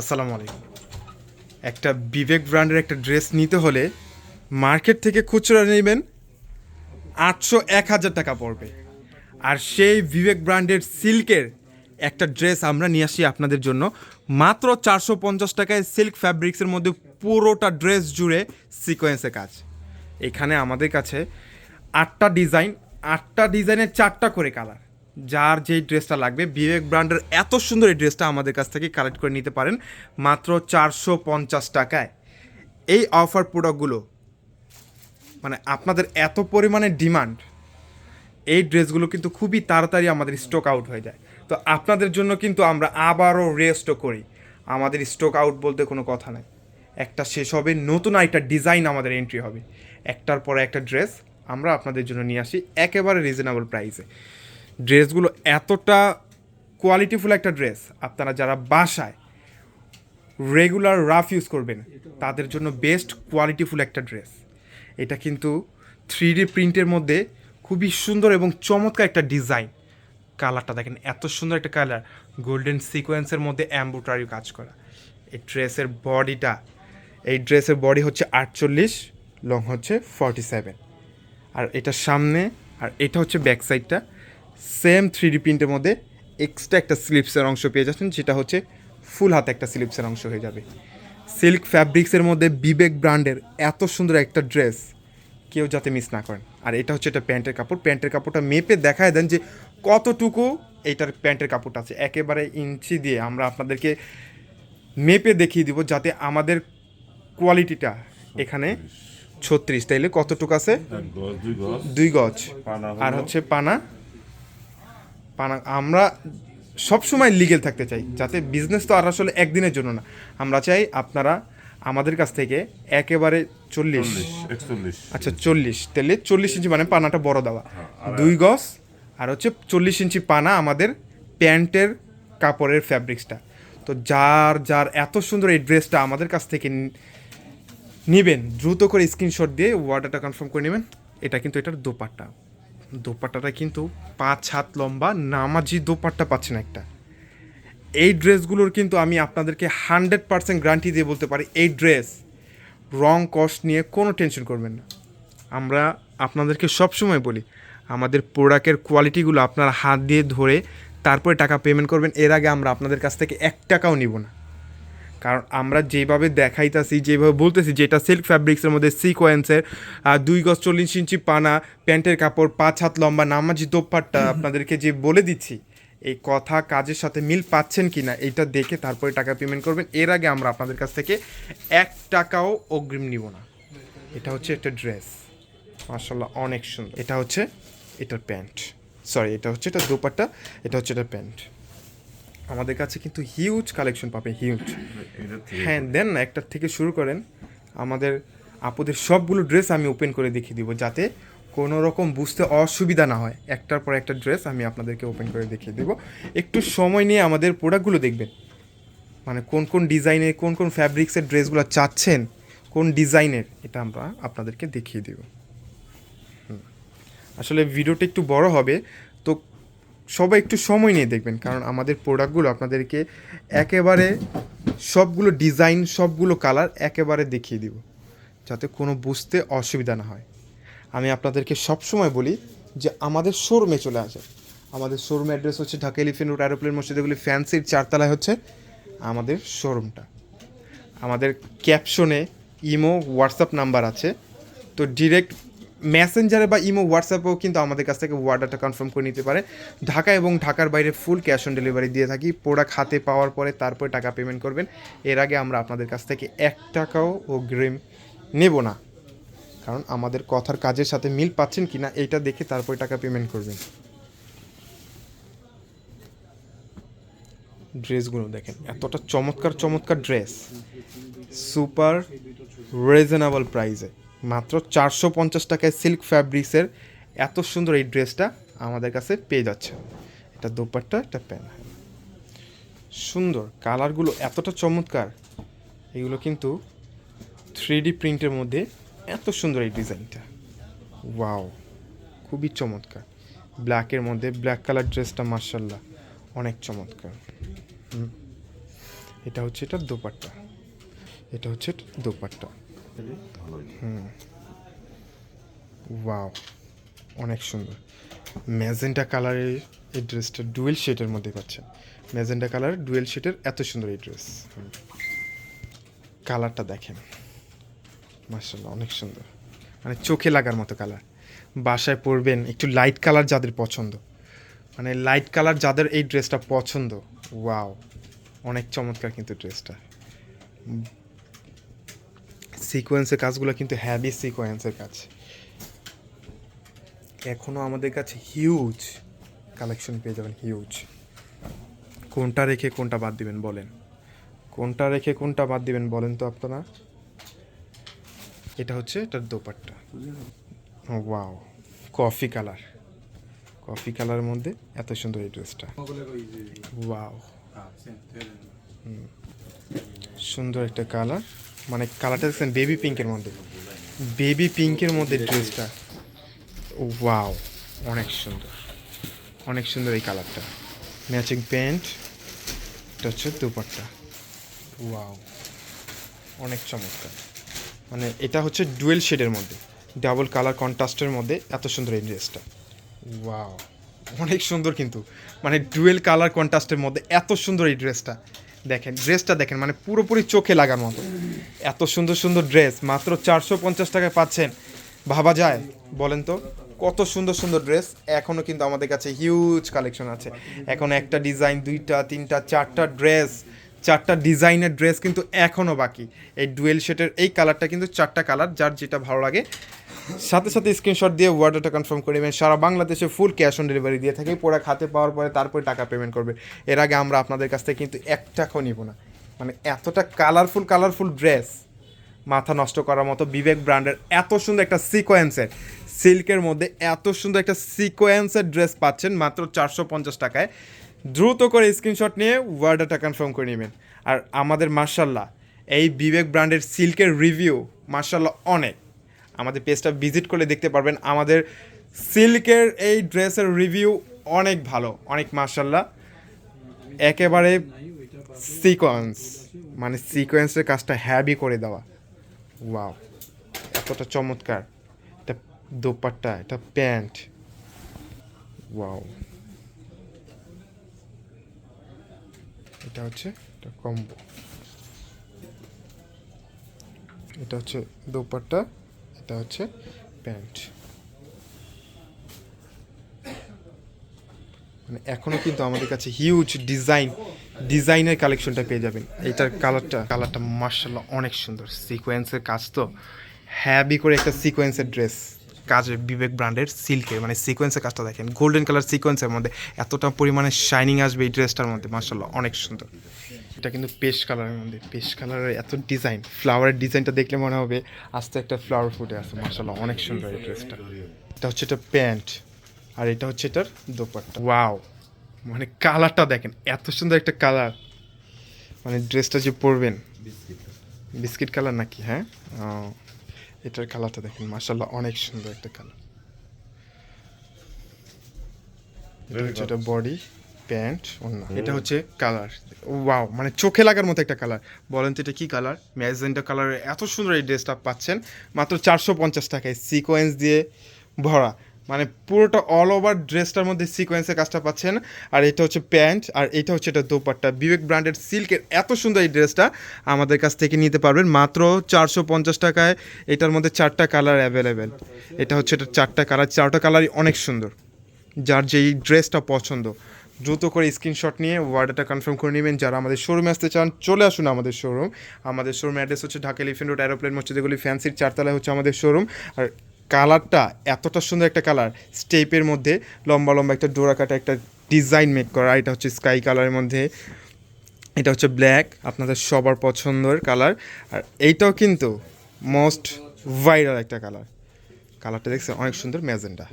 আসসালামু আলাইকুম। একটা বিবেক ব্র্যান্ডের একটা ড্রেস নিতে হলে মার্কেট থেকে খুচরা নেবেন আটশো এক হাজার টাকা পড়বে। আর সেই বিবেক ব্র্যান্ডের সিল্কের একটা ড্রেস আমরা নিয়ে আসি আপনাদের জন্য। মাত্র চারশো পঞ্চাশ টাকায় সিল্ক ফ্যাব্রিক্সের মধ্যে পুরোটা ড্রেস জুড়ে সিকোয়েন্সে কাজ। এখানে আমাদের কাছে আটটা ডিজাইন, আটটা ডিজাইনের চারটা করে কালার। যার যেই ড্রেসটা লাগবে বিবেক ব্র্যান্ডের এত সুন্দর এই ড্রেসটা আমাদের কাছ থেকে কালেক্ট করে নিতে পারেন, মাত্র চারশো পঞ্চাশ টাকায়। এই অফার প্রোডাক্টগুলো মানে আপনাদের এত পরিমাণে ডিমান্ড এই ড্রেসগুলো কিন্তু খুবই তাড়াতাড়ি আমাদের স্টক আউট হয়ে যায়। তো আপনাদের জন্য কিন্তু আমরা আবারও রেস্টও করি। আমাদের স্টক আউট বলতে কোনো কথা নাই। একটা শেষ হবে, নতুন একটা ডিজাইন আমাদের এন্ট্রি হবে। একটার পরে একটা ড্রেস আমরা আপনাদের জন্য নিয়ে আসি, একেবারে রিজনেবল প্রাইসে ড্রেসগুলো এতটা কোয়ালিটিফুল একটা ড্রেস আপনারা যারা বাসায় রেগুলার রাফ ইউজ করবেন, তাদের জন্য বেস্ট কোয়ালিটিফুল একটা ড্রেস এটা কিন্তু থ্রি ডি প্রিন্টের মধ্যে খুবই সুন্দর এবং চমৎকার একটা ডিজাইন কালারটা দেখেন, এত সুন্দর একটা কালার। গোল্ডেন সিকোয়েন্সের মধ্যে অ্যাম্বুটারি কাজ করা। এই ড্রেসের বডিটা এই ড্রেসের বডি হচ্ছে আটচল্লিশ লং হচ্ছে ফর্টি সেভেন আর এটার সামনে, আর এটা হচ্ছে ব্যাক সাইডটা সেম থ্রি ডি প্রিন্টের মধ্যে এক্সট্রা একটা স্লিপসের অংশ পেয়ে যাচ্ছেন যেটা হচ্ছে ফুল হাতে একটা স্লিপসের অংশ হয়ে যাবে। সিল্ক ফ্যাব্রিক্সের মধ্যে বিবেক ব্র্যান্ডের এত সুন্দর একটা ড্রেস কেউ যাতে মিস না করেন। আর এটা হচ্ছে এটা প্যান্টের কাপড়। প্যান্টের কাপড়টা মেপে দেখায় দেন যে কতটুকু এইটার প্যান্টের কাপড়টা আছে। একেবারে ইঞ্চি দিয়ে আমরা আপনাদেরকে মেপে দেখিয়ে দিব যাতে আমাদের কোয়ালিটিটা এখানে ছত্রিশ। তাইলে কতটুকু আছে? দুই গজ। আর হচ্ছে পানা পানা আমরা সবসময় লিগেল থাকতে চাই যাতে বিজনেস তো আর আসলে একদিনের জন্য না। আমরা চাই আপনারা আমাদের কাছ থেকে একেবারে চল্লিশ। আচ্ছা চল্লিশ। তাহলে চল্লিশ ইঞ্চি মানে পানাটা বড় দেওয়া। দুই গজ আর হচ্ছে চল্লিশ ইঞ্চি পানা আমাদের প্যান্টের কাপড়ের ফ্যাব্রিক্সটা তো যার যার এত সুন্দর এই ড্রেসটা আমাদের কাছ থেকে নিবেন দ্রুত করে স্ক্রিনশট দিয়ে অর্ডারটা কনফার্ম করে নেবেন। এটা কিন্তু এটার দোপাট্টা। দোপাট্টাটা কিন্তু পাঁচ হাত লম্বা নামাজি দোপাট্টা পাচ্ছেন একটা। এই ড্রেসগুলোর কিন্তু আমি আপনাদেরকে হান্ড্রেড পার্সেন্ট গ্যারান্টি দিয়ে বলতে পারি, এই ড্রেস রং, কস্ট নিয়ে কোনো টেনশন করবেন না। আমরা আপনাদেরকে সবসময় বলি, আমাদের প্রোডাক্টের কোয়ালিটিগুলো আপনারা হাত দিয়ে ধরে তারপরে টাকা পেমেন্ট করবেন, এর আগে আমরা আপনাদের কাছ থেকে এক টাকাও নিব না। কারণ আমরা যেভাবে দেখাইতাছি যেভাবে বলতেছি যে এটা সিল্ক ফ্যাব্রিক্সের মধ্যে সিকোয়েন্সের দুই গজ চল্লিশ ইঞ্চি পানা প্যান্টের কাপড় পাঁচ হাত লম্বা নামাজি দোপাট্টা আপনাদেরকে যে বলে দিচ্ছি এই কথা কাজের সাথে মিল পাচ্ছেন কি না এইটা দেখে তারপরে টাকা পেমেন্ট করবেন। এর আগে আমরা আপনাদের কাছ থেকে এক টাকাও অগ্রিম নিব না। এটা হচ্ছে একটা ড্রেস মার্শাল্লাহ অনেক সুন্দর। এটা হচ্ছে এটার প্যান্ট। সরি এটা হচ্ছে এটা দোপাট্টা এটা হচ্ছে এটা প্যান্ট। আমাদের কাছে কিন্তু হিউজ কালেকশন পাবে হিউজ হ্যাঁ দেন না একটার থেকে শুরু করেন। আমাদের, আপুদের সবগুলো ড্রেস আমি ওপেন করে দেখিয়ে দিব, যাতে কোনো রকম বুঝতে অসুবিধা না হয়। একটার পর একটা ড্রেস আমি আপনাদেরকে ওপেন করে দেখিয়ে দেবো। একটু সময় নিয়ে আমাদের প্রোডাক্টগুলো দেখবেন। মানে কোন কোন ডিজাইনের কোন কোন ফ্যাব্রিক্সের ড্রেসগুলো চাচ্ছেন, কোন ডিজাইনের এটা আমরা আপনাদেরকে দেখিয়ে দেব। আসলে ভিডিওটা একটু বড় হবে। সবাই একটু সময় নিয়ে দেখবেন, কারণ আমাদের প্রোডাক্টগুলো আপনাদেরকে একেবারে সবগুলো ডিজাইন সবগুলো কালার একেবারে দেখিয়ে দিব, যাতে কোনো বুঝতে অসুবিধা না হয়। আমি আপনাদেরকে সবসময় বলি যে আমাদের শোরুমে চলে আসে আমাদের শোরুম অ্যাড্রেস হচ্ছে ঢাকা এলিফেন্ট রোড অ্যারোপ্লেন মসজিদগুলি ফ্যান্সির চারতলায় হচ্ছে আমাদের শোরুমটা আমাদের ক্যাপশনে ইমো হোয়াটসঅ্যাপ নাম্বার আছে, তো ডিরেক্ট মেসেঞ্জারে বা ইমো হোয়াটসঅ্যাপেও কিন্তু আমাদের কাছ থেকে অর্ডারটা কনফার্ম করে নিতে পারে। ঢাকা এবং ঢাকার বাইরে ফুল ক্যাশ অন ডেলিভারি দিয়ে থাকি। প্রোডাক্ট হাতে পাওয়ার পরে তারপরে টাকা পেমেন্ট করবেন। এর আগে আমরা আপনাদের কাছ থেকে এক টাকাও অগ্রিম নেব না। কারণ আমাদের কথার কাজের সাথে মিল পাচ্ছেন কি না এইটা দেখে তারপরে টাকা পেমেন্ট করবেন। ড্রেসগুলো দেখেন, এতটা চমৎকার চমৎকার ড্রেস। সুপার রিজনেবল প্রাইসে মাত্র চারশো পঞ্চাশ টাকায় সিল্ক ফ্যাব্রিক্সের এত সুন্দর এই ড্রেসটা আমাদের কাছে পেয়ে যাচ্ছে। এটা দোপাট্টা এটা প্যান সুন্দর। কালারগুলো এতটা চমৎকার। এগুলো কিন্তু থ্রি ডি প্রিন্টের মধ্যে এত সুন্দর এই ডিজাইনটা। ওয়াও! খুবই চমৎকার। ব্ল্যাকের মধ্যে ব্ল্যাক কালার ড্রেসটা মার্শাল্লাহ অনেক চমৎকার। এটা হচ্ছে এটা দোপাট্টা। এটা হচ্ছে দোপাট্টা ভালোই ওয়াও অনেক সুন্দর। ম্যাজেন্টা কালারের এই ড্রেসটা ডুয়েল শেডের মধ্যে পাচ্ছেন। ম্যাজেন্টা কালার ডুয়েল শেডের এত সুন্দর এই ড্রেস। কালারটা দেখেন। মার্শাল্লাহ অনেক সুন্দর। মানে চোখে লাগার মতো কালার। বাসায় পরবেন একটু লাইট কালার যাদের পছন্দ। মানে লাইট কালার যাদের এই ড্রেসটা পছন্দ। ওয়াও অনেক চমৎকার কিন্তু ড্রেসটা। সিকোয়েন্সের কাজগুলো কিন্তু হ্যাভি সিকোয়েন্সের কাজ। এখনও আমাদের কাছে হিউজ কালেকশন পেয়ে যাবেন হিউজ কোনটা রেখে কোনটা বাদ দিবেন বলেন। কোনটা রেখে কোনটা বাদ দিবেন বলেন তো আপনারা। এটা হচ্ছে এটার dupatta. Wow coffee colour coffee কালারের মধ্যে এত সুন্দর এই ড্রেসটা ওয়াও সুন্দর একটা কালার মানে কালারটা দেখছেন বেবি পিঙ্কের মধ্যে। বেবি পিঙ্কের মধ্যে ড্রেসটা ওয়াও অনেক সুন্দর। অনেক সুন্দর এই কালারটা ম্যাচিং প্যান্ট এটা হচ্ছে দুপাট্টা। ওয়াও অনেক চমৎকার। মানে এটা হচ্ছে ডুয়েল শেডের মধ্যে। ডাবল কালার কন্ট্রাস্টের মধ্যে এত সুন্দর এই ড্রেসটা ওয়াও অনেক সুন্দর কিন্তু। মানে ডুয়েল কালার কন্ট্রাস্টের মধ্যে এত সুন্দর এই ড্রেসটা দেখেন, ড্রেসটা দেখেন মানে পুরোপুরি চোখে লাগার মতো। এত সুন্দর সুন্দর ড্রেস, মাত্র চারশো পঞ্চাশ টাকায় পাচ্ছেন। ভাবা যায়, বলেন তো, কত সুন্দর সুন্দর ড্রেস। এখনও কিন্তু আমাদের কাছে হিউজ কালেকশন আছে। এখন একটা ডিজাইন দুইটা, তিনটা, চারটা ড্রেস, চারটা ডিজাইনের ড্রেস কিন্তু এখনও বাকি। এই ডুয়েল শেটের এই কালারটা কিন্তু চারটা কালার যার যেটা ভালো লাগে সাথে সাথে স্ক্রিনশট দিয়ে ওয়ার্ডটা কনফার্ম করে নেবেন। সারা বাংলাদেশে ফুল ক্যাশ অন ডেলিভারি দিয়ে থাকি পোড়া খাতে পাওয়ার পরে তারপরে টাকা পেমেন্ট করবে। এর আগে আমরা আপনাদের কাছ থেকে কিন্তু এক টাকাও নিব না। মানে এতটা কালারফুল কালারফুল ড্রেস মাথা নষ্ট করার মতো বিবেক ব্র্যান্ডের এত সুন্দর একটা সিকোয়েন্সের সিল্কের মধ্যে এত সুন্দর একটা সিকোয়েন্সের ড্রেস পাচ্ছেন মাত্র চারশো পঞ্চাশ টাকায়। দ্রুত করে স্ক্রিনশট নিয়ে ওয়ার্ডারটা কনফার্ম করে নেবেন। আর আমাদের মার্শাল্লাহ এই বিবেক ব্র্যান্ডের সিল্কের রিভিউ মার্শাল্লাহ অনেক। আমাদের পেজটা ভিজিট করলে দেখতে পারবেন। আমাদের সিল্কের এই ড্রেসের রিভিউ অনেক ভালো, অনেক মার্শাল্লাহ একেবারে সিকোয়েন্স মানে সিকোয়েন্সের কাজটা হ্যাভি করে দেওয়া। ওয়াও এতটা চমৎকার। এটা দোপাট্টা, এটা প্যান্ট। ওয়াও এটা হচ্ছে, এটা কম্বো। এটা হচ্ছে দোপাট্টা। এটা হচ্ছে প্যান্ট। মানে এখনও কিন্তু আমাদের কাছে হিউজ ডিজাইন ডিজাইনের কালেকশনটা পেয়ে যাবেন। এইটার কালারটা কালারটা মার্শাল্লাহ অনেক সুন্দর। সিকোয়েন্সের কাজ তো হ্যাভি করে একটা সিকোয়েন্সের ড্রেস কাজের বিবেক ব্র্যান্ডের সিল্কের মানে সিকোয়েন্সের কাজটা দেখেন। গোল্ডেন কালার সিকোয়েন্সের মধ্যে এতটা পরিমাণে শাইনিং আসবে এই ড্রেসটার মধ্যে মার্শাল্লাহ অনেক সুন্দর। এটা কিন্তু পেস্ট কালারের মধ্যে, পেস্ট কালারের এত ডিজাইন, ফ্লাওয়ারের ডিজাইনটা দেখলে মনে হবে আস্তে একটা ফ্লাওয়ার ফুটে আছে মার্শাল্লাহ অনেক সুন্দর এই ড্রেসটা। এটা হচ্ছে এটা প্যান্ট, আর এটা হচ্ছে এটার দোপাট্টা। ওয়াও মানে কালারটা দেখেন, এত সুন্দর একটা কালার। মানে ড্রেসটা যে পরবেন, বিস্কিট কালার নাকি হ্যাঁ? এটার কালারটা দেখেন মার্শাল্লাহ অনেক সুন্দর একটা কালার। এটা হচ্ছে এটা বডি। প্যান্ট অন্য এটা হচ্ছে কালার। ওয়াও মানে চোখে লাগার মতো একটা কালার। বলেন তো এটা কি কালার? ম্যাজেন্টা কালারের এত সুন্দর এই ড্রেসটা পাচ্ছেন। মাত্র চারশো পঞ্চাশ টাকায় সিকোয়েন্স দিয়ে ভরা। মানে পুরোটা অল ওভার ড্রেসটার মধ্যে সিকোয়েন্সের কাজটা পাচ্ছেন। আর এটা হচ্ছে প্যান্ট আর এটা হচ্ছে এটা দোপাট্টা। বিবেক ব্র্যান্ডের সিল্কের এত সুন্দর এই ড্রেসটা আমাদের কাছ থেকে নিতে পারবেন। মাত্র চারশো পঞ্চাশ টাকায় এটার মধ্যে চারটা কালার অ্যাভেলেবেল এটা হচ্ছে এটা চারটা কালার। চারটা কালারই অনেক সুন্দর। যার যেই ড্রেসটা পছন্দ। দ্রুত করে স্ক্রিনশট নিয়ে ওয়ার্ডটা কনফার্ম করে নেবেন। যারা আমাদের শোরুমে আসতে চান, চলে আসুন আমাদের শোরুম আমাদের শোরুম অ্যাড্রেস হচ্ছে ঢাকা এলিফেন্ট রোড অ্যারোপ্লেন মসজিদগুলি ফ্যান্সির চারতলায় হচ্ছে আমাদের শোরুম আর কালারটা এতটা সুন্দর একটা কালার স্টেপের মধ্যে লম্বা লম্বা একটা ডোরা কাটা একটা ডিজাইন মেক করা। এটা হচ্ছে স্কাই কালারের মধ্যে। এটা হচ্ছে ব্ল্যাক আপনাদের সবার পছন্দের কালার আর এইটাও কিন্তু মোস্ট ভাইরাল একটা কালার কালারটা দেখছে অনেক সুন্দর ম্যাজেন্ডা।